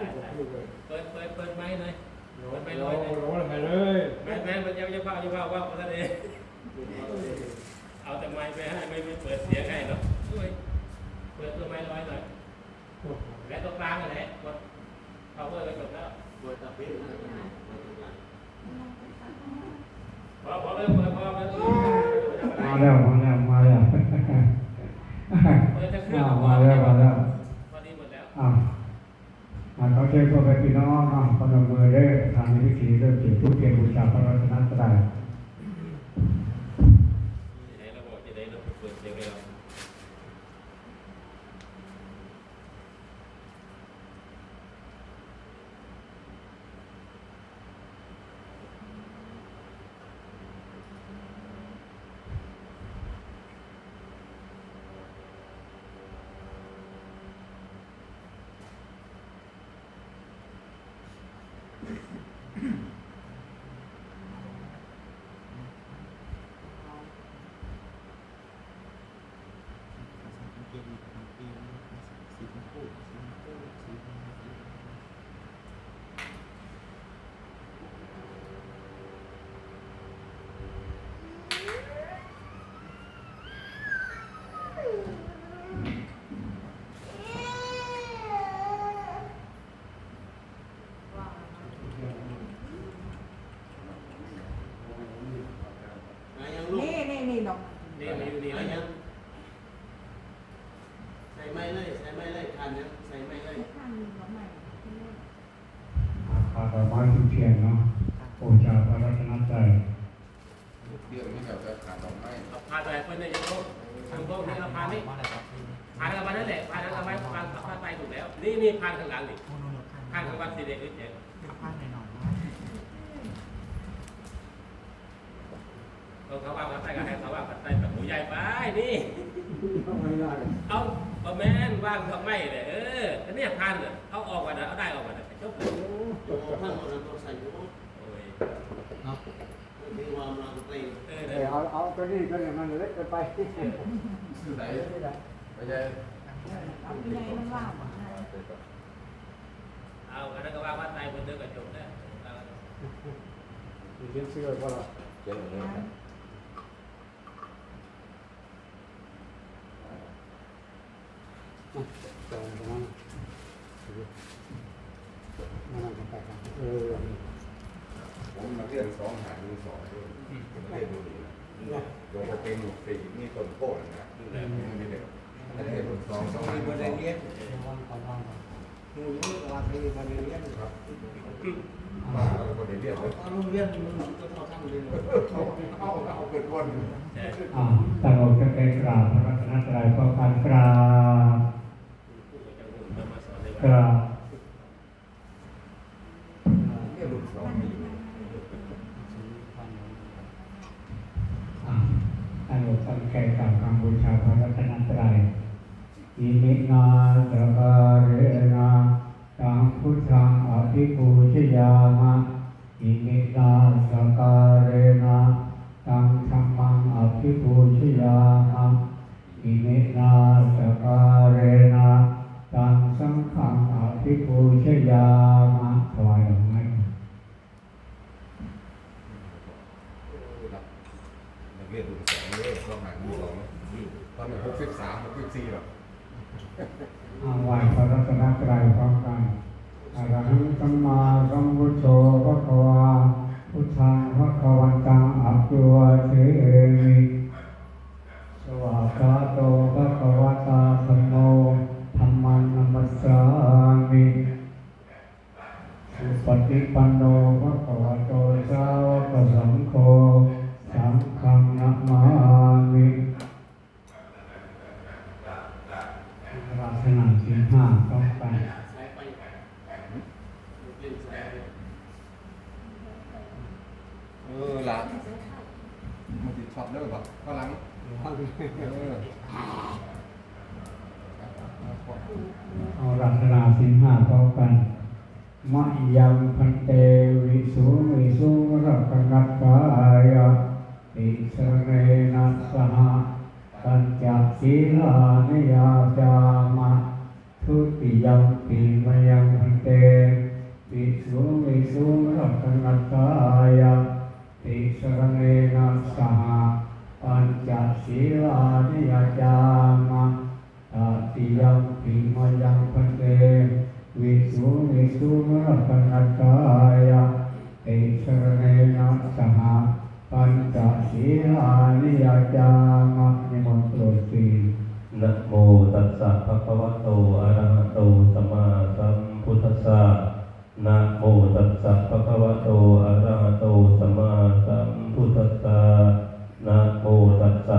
ตายตายเปิดเปิดเปิดไม้หน่อยโหลโหลโหลอะไรเลยแม่แม่มันยังจะพาจะพาว่าเพราะนั่นเองเอาแต่ไม้ไปให้ไม่ไม่เปิดเสียงให้เนาะช่วยเปิดตัวไม้ร้อยหน่อยและตรงกลางนั่นแหละกด power ก็จบแล้วเปิดตะเพียนนะพอพอเริ่มเปิดพอเริ่มมาแล้วมาแล้วมาแล้วเปิดจะเครื่องมาแล้วมาแล้ว พอดีหมดแล้ว อ่าอ่าเขาเชิ ญพวกพี่น้องอ่าพนมมือเด้ทำในพิธีเริ่มจุดทุกเทียนบูชาพระรัตนตรัย จะได้เราบอกจะได้เราเปิดเสียงให้เรา ไหนยังลูก นี่นี่นี่ดอก นี่มันอยู่นี่ ไหน แล้ว ยังใส่ไม้เลยใส่ไม้เลยทานยังใส่ไม้เลย ข้างหนึ่งดอกใหม่ พาดอกไม้ทุกเทียนเนาะบูชาพระรัต นตรัยเดี๋ยวนี้เราจะขาดดอกไม้เอาพาไปเพื่อนเนี่ยยังโลกทางโลกนี่เราพานี่พาทางวันนั่นแหละพาทางวันพาพาไปถูกแล้ว นี่นี่พาข้างหลังนี่ข้างข้างวันสีแดงนี่เจ๋งเอาเขาว่ามาใส่กันให้เขาว่าใส่แบบหมูใหญ่ไปนี่เอาเอาแม่นว่างทำไมเนี่ยเออเนี้ยพันเนี่ยเอาออกมาเด้อเอาได้ออกมาเด้อจบเลย เปลงเออเอเด้ออเอาเอาตัวนี้ตัวนี้มันเล็กเกินไปคือไหนไม่ใช่เอาที่ไหนมันว่างหมดนะเอาอันนั้นก็ว่าว่าตายบนเด้อก็จบแล้วเอามีเขียนเสื้อก็ละเจ๋งเลยครับตรงนั้นนั่นไปครับเออ ผมมาเรียนสองหาดูสองด้วยผมเรียนดูดีนะโดยเป็นหนุกสี่นี่ต้นโพดนะไม่เด็กถ้าเรียนสองสองหาดูสองวันก่อนวันก่อนหูยกลาไปวันเรียนครับมาแล้วก็ได้เรียนเลยเอาโรงเรียนมันก็พอทำเลยเอาเอาเอาเป็นคนตั้งอกจะเป็นกราบพระรัตนตรัยก็การกราบผู้จังหวัดนำมาสอนเลยกราบ ใจกราบคำบูชาพระรัตนตรัยอิมินาตะกาเรนาตังพุทธังอภิปูชยามะอิมินาสกาเรนาตังธรรมังอภิปูชยามะ ปฏิปันโนภะควโตสาวกสังโฆสังฆังนัมมามิราชนาสิงห้าต้องไป ใส่ไปเล่นใส่ เออหลังมันติดช็อตได้หรือเปล่าข้างหลังเออ เอารัตนาสิงห้าพร้อมกันมะยังพันเตวิสุวิสุรักนัตกายะติสรเนัสสหปัญจศีลานิยาจามะทุติยมปีมยังพันเตรัตนตายะติสรณเนนะสหปัญจศีลานิยจามะตติยมปิมยังพันเตวิสุวิสุรัตนตายะติสรณเนนะสห ปัญจสีลานิยจามะนิมนต์โปรดสีนะโมตัสสะภะคะวะโตอะระหะโตสัมมาสัมพุทธัสสะนะโมตัสสะภะคะวะโตอะระหะโตสัมมาสัมพุทธัสสะนะโมตัสสะ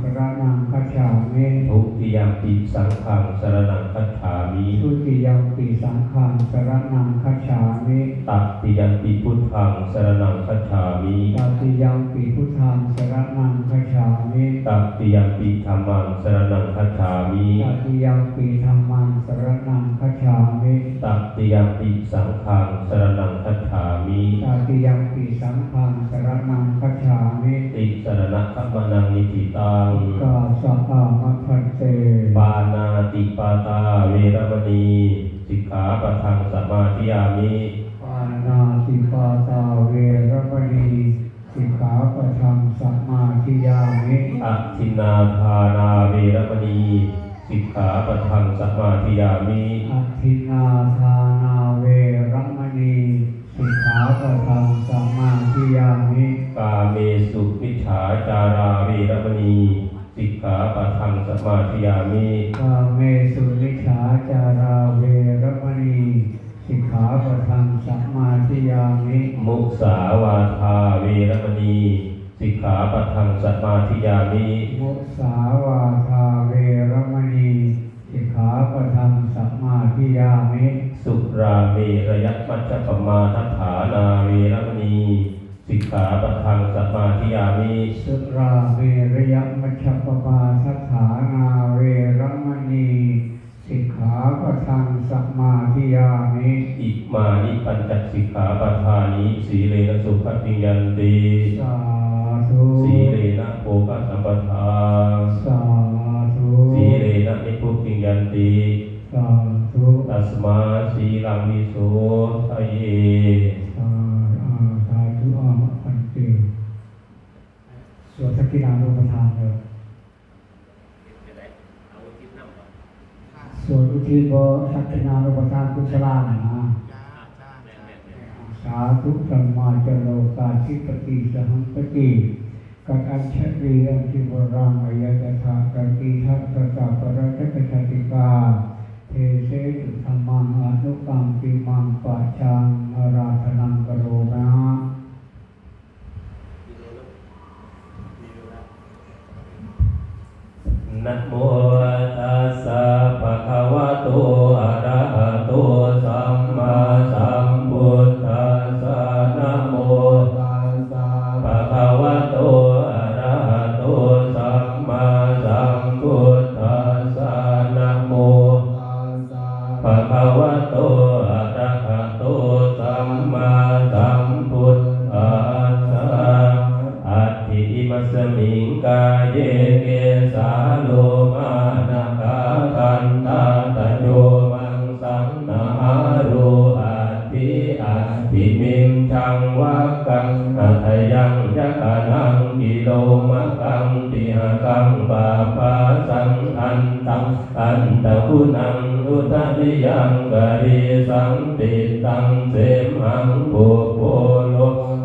ส รณังคัจฉามิทุติยมปิสังฆังสรณังคัจฉามิทุติยัมปิสังฆังสรณังคัจฉามิตัตติยมปิพุทธังสรณังคัจฉามิตติยัมปิพุทธังสรณังคัจฉามิตัตติยมปิธัมมังสรณังคัจฉามิตติยัมปิธัมมังสรณังคัจฉามิตัตติยมปิสังฆังสรณังคัจฉามิตติยัมปิสังฆังสรณังคัจฉามิติสรณคัมมนังนิติตังกาสะอามัคคันเต ปานาติปาตาเวรมณีสิกขาปะทังสมาธิยามิปานาติปาตาเวรมณีสิกขาปะทังสัมมาทิยามิอะทินนาทานาเวรมณีสิกขาปะทังสมาธิยามิอธินาทานาเวรมณีสิกขาปะทังสัมมาทิยามิ กาเมสุมิจฉาจาราเวรมณี สิกขาปะทังสมาธิยามิกาเมสุนิชาจาราเวรมณีสิกขาปะทังสัมมาทิยามิมุสาวาทาเวรมณีสิกขาปะทังสมาธิยามิ มุสาวาทาเวรมณี สิกขาปะทังสัมมาทิยามิ สุราเมระยะมัจจปมาทัฏฐานาเวรมณี สิกขาปะทังสมาธิยามิสุราเมรยมัชฌปปาทัฏฐานาเวรมณีสิกขาปะทังสัมมาทิยามิอิมานิปัญจสิกขาปทานิสีเลนะสุขติยันติสาธุสีเลนะโภคสัมปทาสาธุสีเลนะนิพุติยันติสาธุตัสมาสีลังวิโสทะเยสาอาสาธุอามะพันติสวดทักกินานุปทานเลยไปไหนเอาไว้ที่น้ำก่อนสวดอุทิศบทักกินานุปทานกุศลานะแม่นแม่นแม่นสาธุสัมมาจโลกาธิปติสหังปติกัจอัญชรีอัญชิวรังอายตถากัติทัสสะสัพพะระทักขติกาเทเสตุธรรมังอนุกรรมปิมังปัจจังอาราธนังกโรนะ มีโลแล้วมีโลแล้ว นะโมตัสสะภะคะวะโตอะระหะ งอุตติยังกะริสังติตังเสมังโภโพโล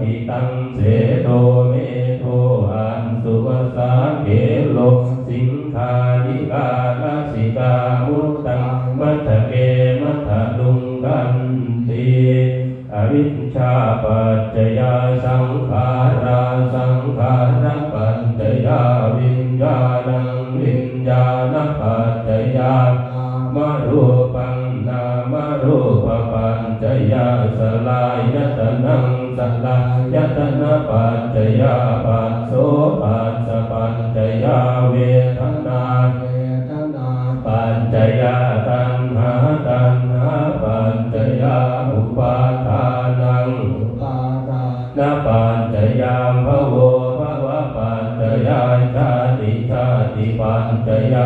อิตังเสโดเมโทอันสุวสาเกโลสิงคานิกาลสิกามุตตังมัทธเกมัทธลุงกันติติอวิชชาปัจจยาสัง ปัจจยาปัสโสปัสสปัจจยาเวทนาเวทนาปัญจยาตัณหาตัณหาปัญจยาอุปาทานังอุปาทานาปัญจยามภโวภวะปัญจยาชาติชาติปัญจยา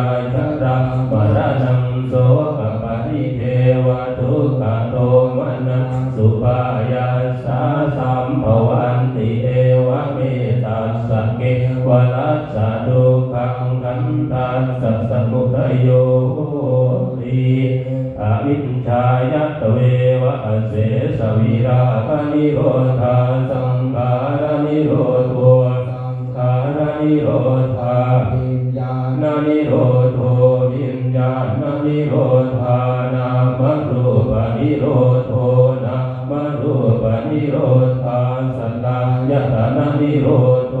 โยติอวิชชายะตเววะเสสวิราคนิโรธาสังขารนิโรธโทสังขารนิโรธาวิญญาณนานิโรธวิญญาณนิโรธานามรูปนิโรธนามรูปนิโรธาสลายตนะนิโรธ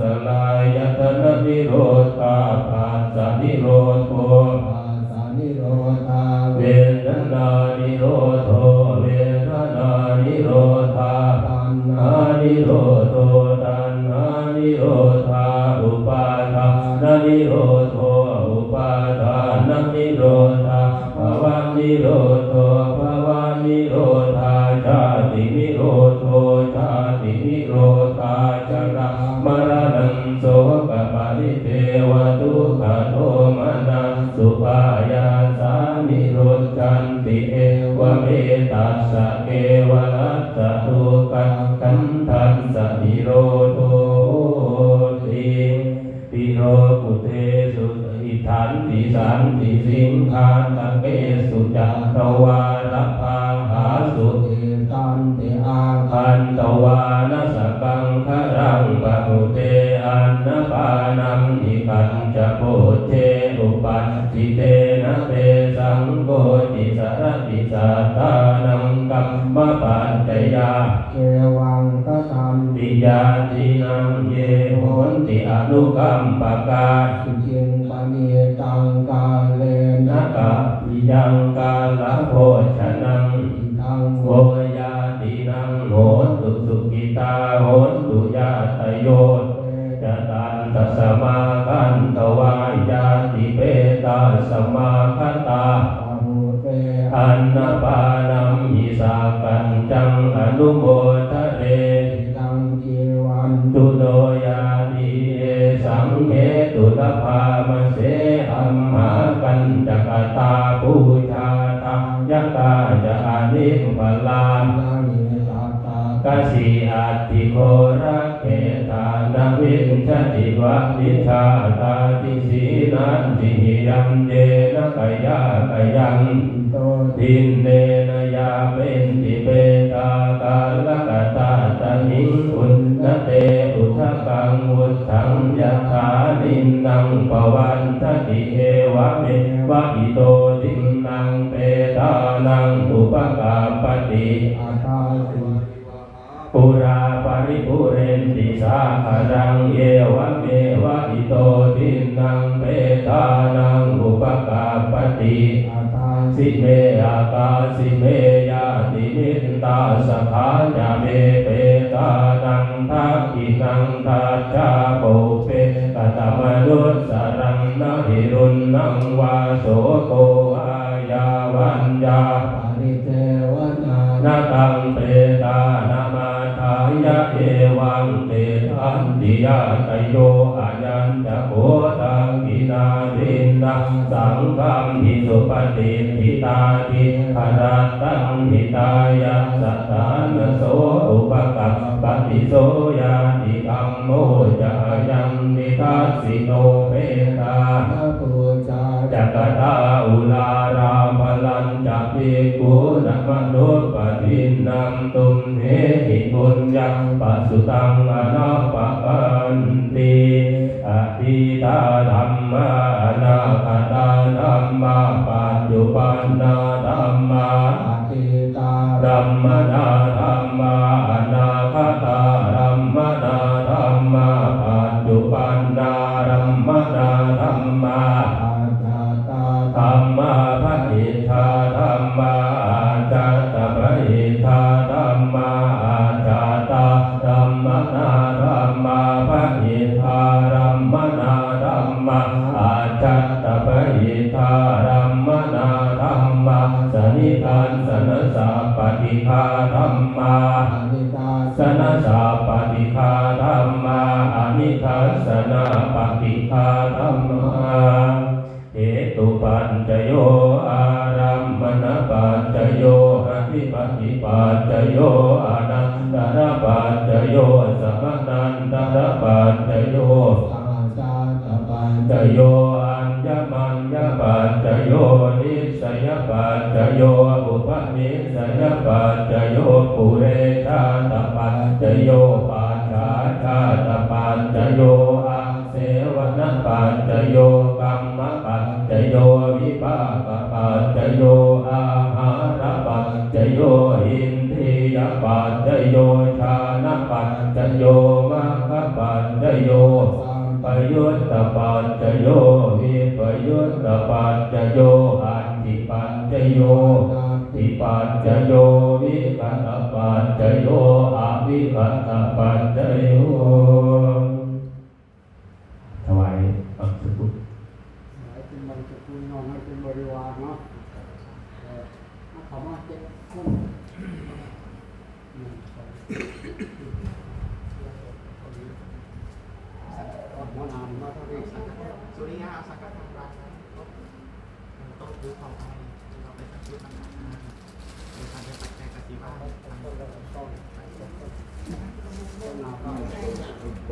สลายตนะนิโรธาปัสสะนิโร นิโรธโทตัณหานิโรธาอุปาทานนิโรธโทอุปาทานนิโรธาภวะนิโรธโทภวะนิโรธาชาตินิโรธโทชาตินิโรธาชรามรณังโสกปริเทวทุกขโทมนัสสุปายาสานิโรจันติเอวเมตัสสะ นติสันติสิงคาตะเกสุจักตวาลภาหาสุเอตันติอาคันตวานัสกังครังปะหุเตอันนปานัมอิคันจะโพเทอุปันติเตนะเปสังโกติสารติสัตตานังกัมมะปัญจยาเกวังตะตันติยาตินังเยโหนติอนุกัมปะกา หนตุยาตโยจตันตสมาคันตวายาติเปตาส ติวะนิชาตาติสีนันติหิยัมเยนะกายากายังโตทินเนนยาเวนติเปตากาลกตาตาหิงอุนนเตอุทะกังวุธังยะถานินนังปวันทติเอวะเมวะอิโตตินังเปตานังอุปกาปติอาตาสิปุรา ปริปุเรนติสาหารังเอวะเมวะอิโตทินังเปตานังอุปกาปติอาตาสิเมอากาสิเมยาติมิตตาสถาญาเมเปตานังทักขินังทัจจาปุเปกตมนุสสรังนหิรุณนังวาโสโกอายาวันยาปาริเทวนานาตัง เอวังเตทันติยาตโยอายัญจะโคตังกินาดินนังสังฆัมหิสุปฏิทิตาทิหรัตตังหิตายะสัตตานโสอุปกัปปติโสยาติกัมโมจะยังนิทัสสิโนเปตาพระปูจาจักตาอุลา ปัส ฏิภาธรรมาอานิตาสนะสาปฏิคาธรรมาอนิทัสสนาปฏิคาธรรมาเหตุปัญจโยอารัมมณปัญจโยอธิปฏิปัญจโยอนันตระปัญจโยสัมนันตระปัญจโยอาจาตาปัญจโยอัญญมัญญปัจจโยนิสยปัจจโย อุปนิสยปัจจโยปุเรชาตปัจจโยปัจฉาชาตปัจจโยอาเสวนปัจจโยกรรมปัจจโยวิปากปัจจโยอาหารปัจจโยอินทรียปัจจโยชานปัจจโยมัคคปัจจโยสัมปยุตตปัจจโยวิปยุตตปัจจโยอันติปัจจโย ติปัจจโยวิคัตปัจจโยอวิคัตปัจจโยถวายอักษรุ หลายเป็นบริสุทธิ์นอนให้เป็นบริวารเนาะเออเขามาเจ็ดคนหนึ่งสองหัวหน้ามาเท่านี้ สุริยาสังกัดทางการต้องดูของไทยเราไปสังเกตต่างๆในการจะปัจจัยกติบ้านทาง ต้นแล้วก็ต้นต้นนาก็ เ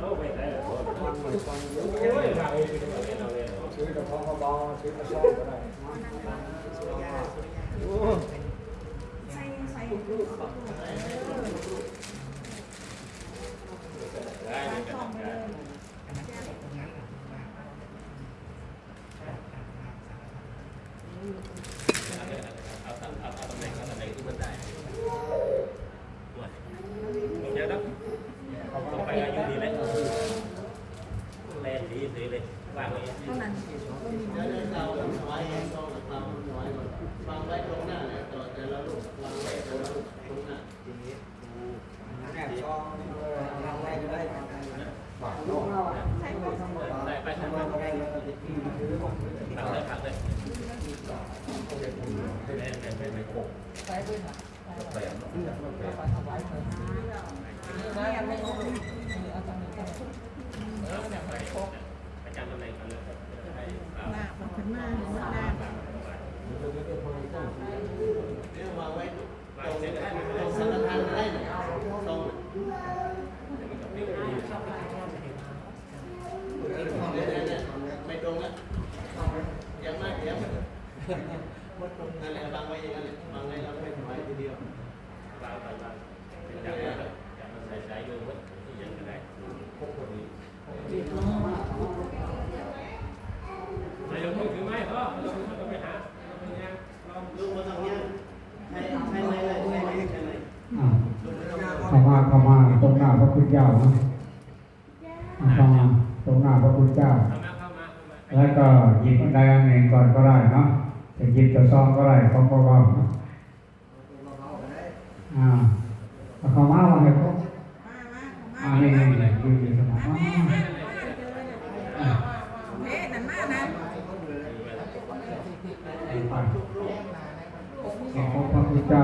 อาไปไหนล่ะวางไว้ก่อนเดี๋ยวโอ้ยเราเองเป็นเราเองเราเองซื้อแต่ของเบาๆซื้อแต่ซ่อมก็ได้นะสุริยาสุริยา ใส่ใส่ ได้เลยกัน ช่องไป ได้ เลย เอาเอาเอาตำแหน่งเอาตำแหน่งที่มันได้เดี๋ยวนะ ต้องไปอายุดีเลยแรงดีดีเลยว่างไว้ เท่านั้น เราไว้ต้องเราไว้วางไว้ตรงหน้าแล้วต่อแต่ละลูกวางไว้ตรงตรงหน้าทีนี้ แอบซองนี่เลยทำอะไรก็ได้ฝากน้องเรา ใส่ไปทั้งหมด ได้ไปทำไปทำเลยทำเลยแม่แม่แม่แม่โคก แต่ นี่ยังไม่รู้ ประจำตำแหน่งกันเลยให้ หน้ามันขึ้นมาหรือหน้า เรียกวาไว้ตรงวางเสร็จได้ไหมตรงสังฆทานได้ตรง ไม่ตรงอะยังมากยังนั่นแหละวางไว้อย่างนั้นแหละวางไว้แล้วไม่ถวายทีเดียว วางไปวางจับจับมันใส่สายโยงไว้ที่ยังก็ได้พกคนนี้นายกมือถือไม้พ่อเราเราไปหาเราไปยังลอง ลูกมาทำยังใช่ใช่ไหมเลยใช่ไหมใช่ไหม อ่า ลูกไม่ต้อง เข้ามาเข้ามาตรงหน้าพระคุณเจ้านะเข้ามาตรงหน้าพระคุณเจ้า แล้วก็หยิบอันใดอันหนึ่งก่อนก็ได้เนาะจะหยิบจะซองก็ได้ของเบาๆนะอ่าเอาเข้ามาว่าไงพวกมามาอ่ามานี่มานี่นี่อยู่ที่สมองแม่อ่าแม่เอ๊ะนั่นมานั่นไปไปเห็นของพระคุณเจ้า